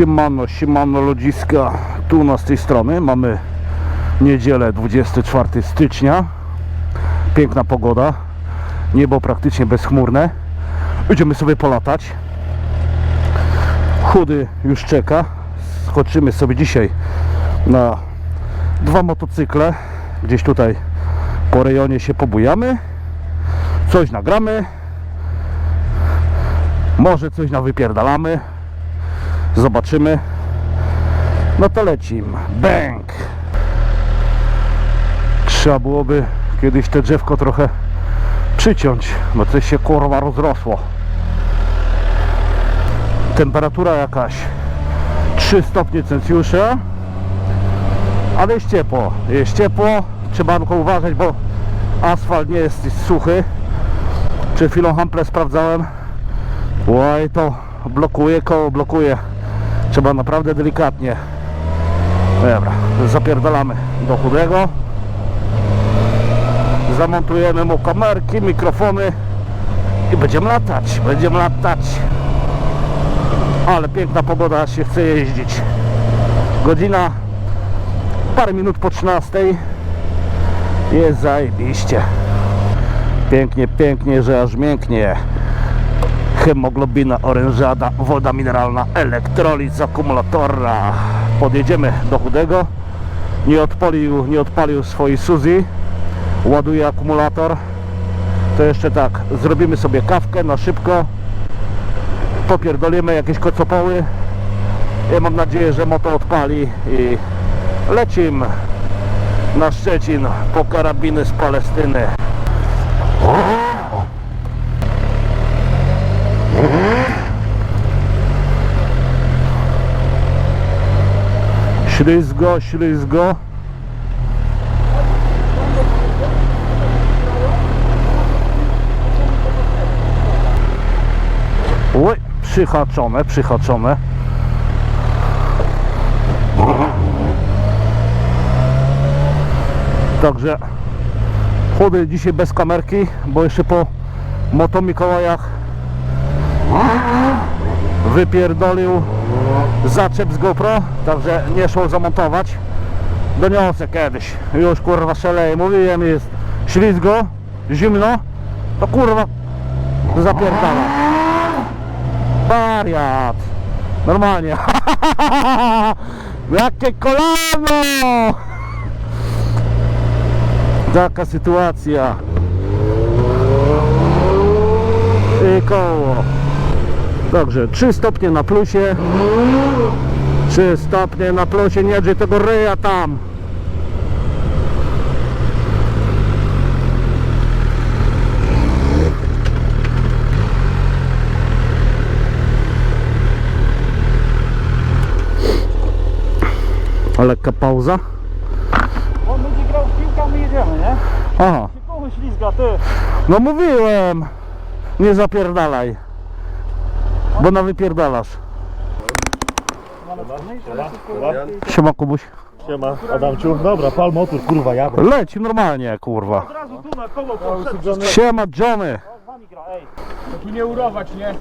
Siemano, siemano ludziska. Tu na z tej strony mamy niedzielę 24 stycznia. Piękna pogoda. Niebo praktycznie bezchmurne. Idziemy sobie polatać. Chudy już czeka. Skoczymy sobie dzisiaj na dwa motocykle. Gdzieś tutaj po rejonie się pobujamy. Coś nagramy. Może coś nawypierdalamy. Zobaczymy. No to lecim. Bęk! Trzeba byłoby kiedyś te drzewko trochę przyciąć, bo coś się kurwa rozrosło. Temperatura jakaś 3 stopnie Celsjusza, ale jest ciepło. Jest ciepło, trzeba tylko uważać, bo asfalt nie jest suchy. Przed chwilą hample sprawdzałem. Oj, to blokuje, koło blokuje. Trzeba naprawdę delikatnie. Dobra, zapierdalamy do chudego. Zamontujemy mu kamerki, mikrofony i będziemy latać, będziemy latać. Ale piękna pogoda, się chce jeździć. Godzina parę minut po 13. Jest zajebiście. Pięknie, pięknie, że aż mięknie hemoglobina orężada, woda mineralna, elektrolit z akumulatora. Podjedziemy do chudego. Nie odpalił, nie odpalił swojej Suzy. Ładuje akumulator. To jeszcze tak, zrobimy sobie kawkę na szybko. Popierdolimy jakieś kocopoły. Ja mam nadzieję, że moto odpali i lecim na Szczecin po karabiny z Palestyny. Ślizgo, ślizgo. Oj, przyhaczone, przyhaczone. Także chudy dzisiaj bez kamerki, bo jeszcze po Moto Mikołajach wypierdolił zaczep z GoPro, także nie szło zamontować. Doniosę kiedyś. Już kurwa szaleje. Mówiłem jest ślizgo, zimno, to kurwa zapierdala. Wariat. Normalnie. Jakie kolano! Taka sytuacja. I koło. Dobrze, 3 stopnie na plusie. 3 stopnie na plusie, nie drzyj tego ryja tam. A lekka pauza. On będzie grał w piłkę, my jedziemy, nie? Aha, ślizga, ty. no mówiłem. Nie zapierdalaj. Bo na wypierdalasz. Siema Kubuś. Siema, Adamciu. Dobra, pal motor, kurwa, jadę. Leci normalnie, kurwa. Od razu tu na koło podszedł. Siema Johnny. Tu nie urować, nie?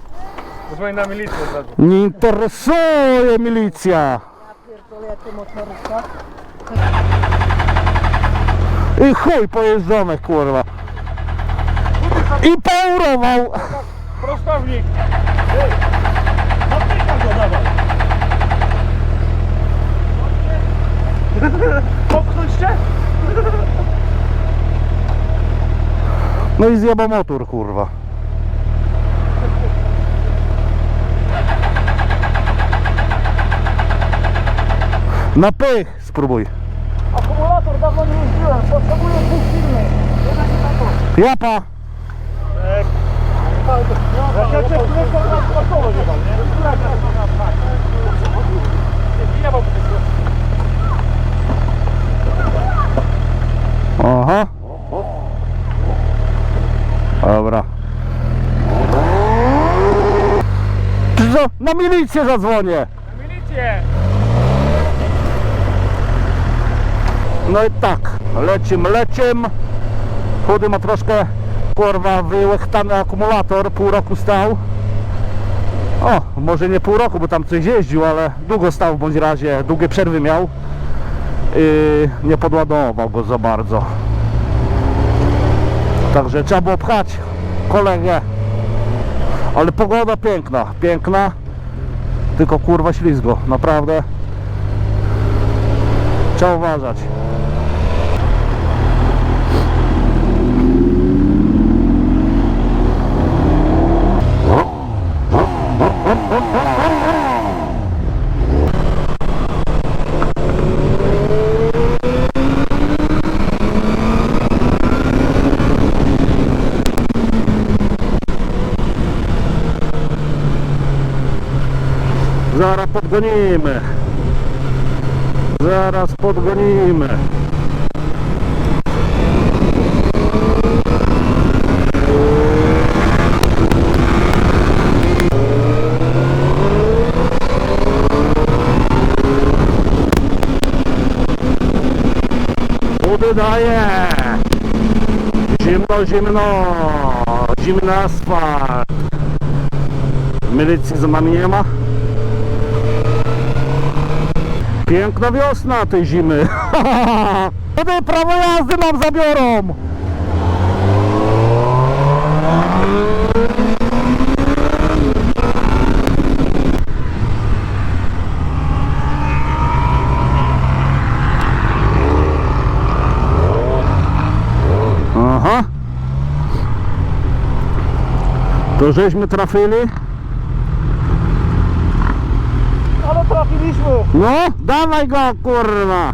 Dzwoń na milicję od razu. Nie interesuje milicja. I chuj pojeżdżony, kurwa. I paurował. Prostownik. Ej. Dawaj. Popchnąć cię? No i zjeba motor, kurwa. Na pych spróbuj. Akumulator dawno nie jeździłem, potrzebuję dwóch silnych. Jeden i Japa. Na? Nie ma Aha. Dobra. Co? Na milicję zadzwonię. Milicję! No i tak, lecim, lecim. Chudy ma troszkę, kurwa, wyłechtany akumulator, pół roku stał. O, może nie pół roku, bo tam coś jeździł, ale długo stał w bądź razie, długie przerwy miał. Yy, nie podładował go za bardzo. Także trzeba było pchać kolegę. Ale pogoda piękna, piękna. Tylko kurwa ślizgo, naprawdę. Trzeba uważać. Zaraz podgonimy. Zaraz podgonimy. Budy daje. Zimno, zimno. Zimny asfalt. Milicji za nami nie ma. Piękna wiosna tej zimy. Wtedy prawo jazdy nam zabiorą. Aha. To żeśmy trafili. Ale trafiliśmy. No, dawaj go, kurwa.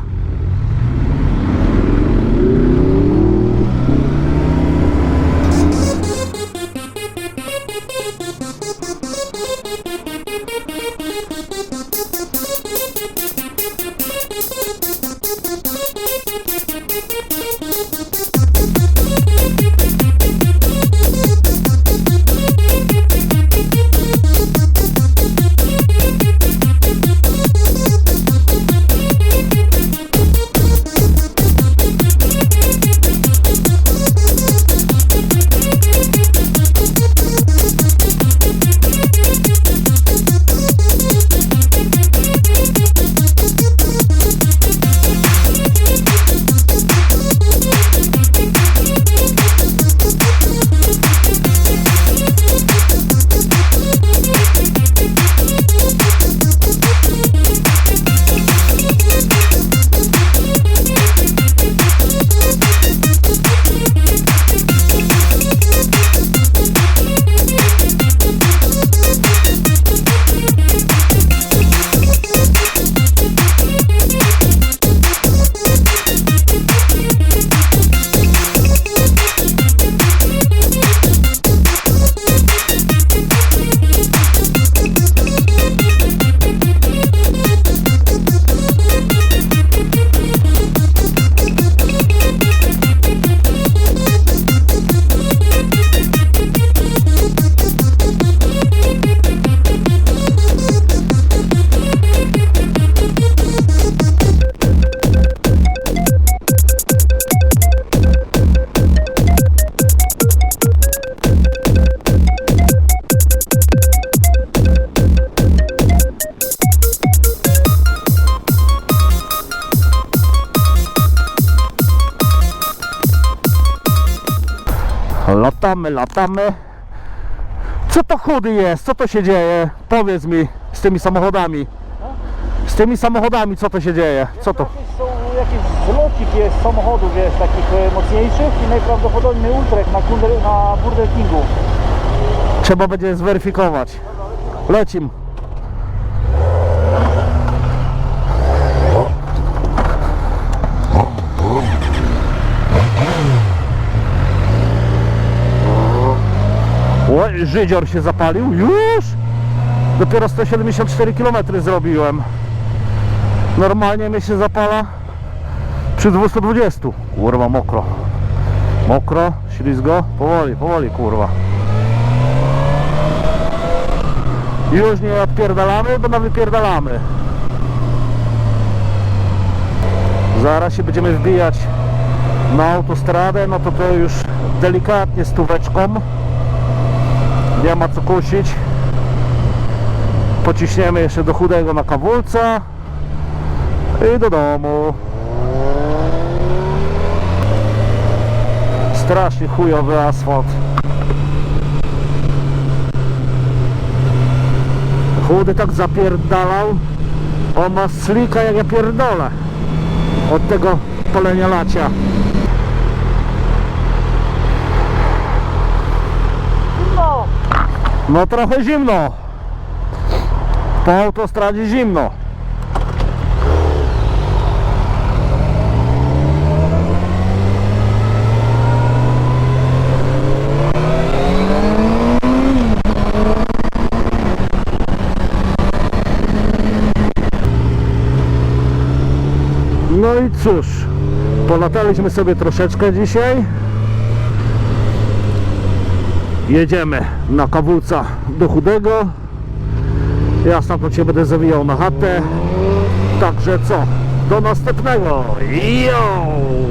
Latamy, latamy. Co to chudy jest? Co to się dzieje? Powiedz mi z tymi samochodami. Z tymi samochodami co to się dzieje? Co to? Jakieś są jakiś zlocik jest samochodów, wiesz, takich e, mocniejszych i najprawdopodobniej ultrek na, kunder, na Burger Kingu. Trzeba będzie zweryfikować. Lecim. Oj, żydzior się zapalił. Już? Dopiero 174 km zrobiłem. Normalnie mi się zapala przy 220. Kurwa, mokro. Mokro, ślizgo. Powoli, powoli, kurwa. Już nie odpierdalamy, bo na wypierdalamy. Zaraz się będziemy wbijać na autostradę, no to to już delikatnie stóweczką. Nie ma co kusić. Pociśniemy jeszcze do chudego na kawulca i do domu. Strasznie chujowy asfalt. Chudy tak zapierdalał. On ma slika jak ja pierdolę. Od tego palenia lacia. No, No trochę zimno. Po autostradzie zimno. No i cóż, polataliśmy sobie troszeczkę dzisiaj. Jedziemy na kawulca do chudego. Ja stamtąd się będę zawijał na chatę. Także co? Do następnego. Jo!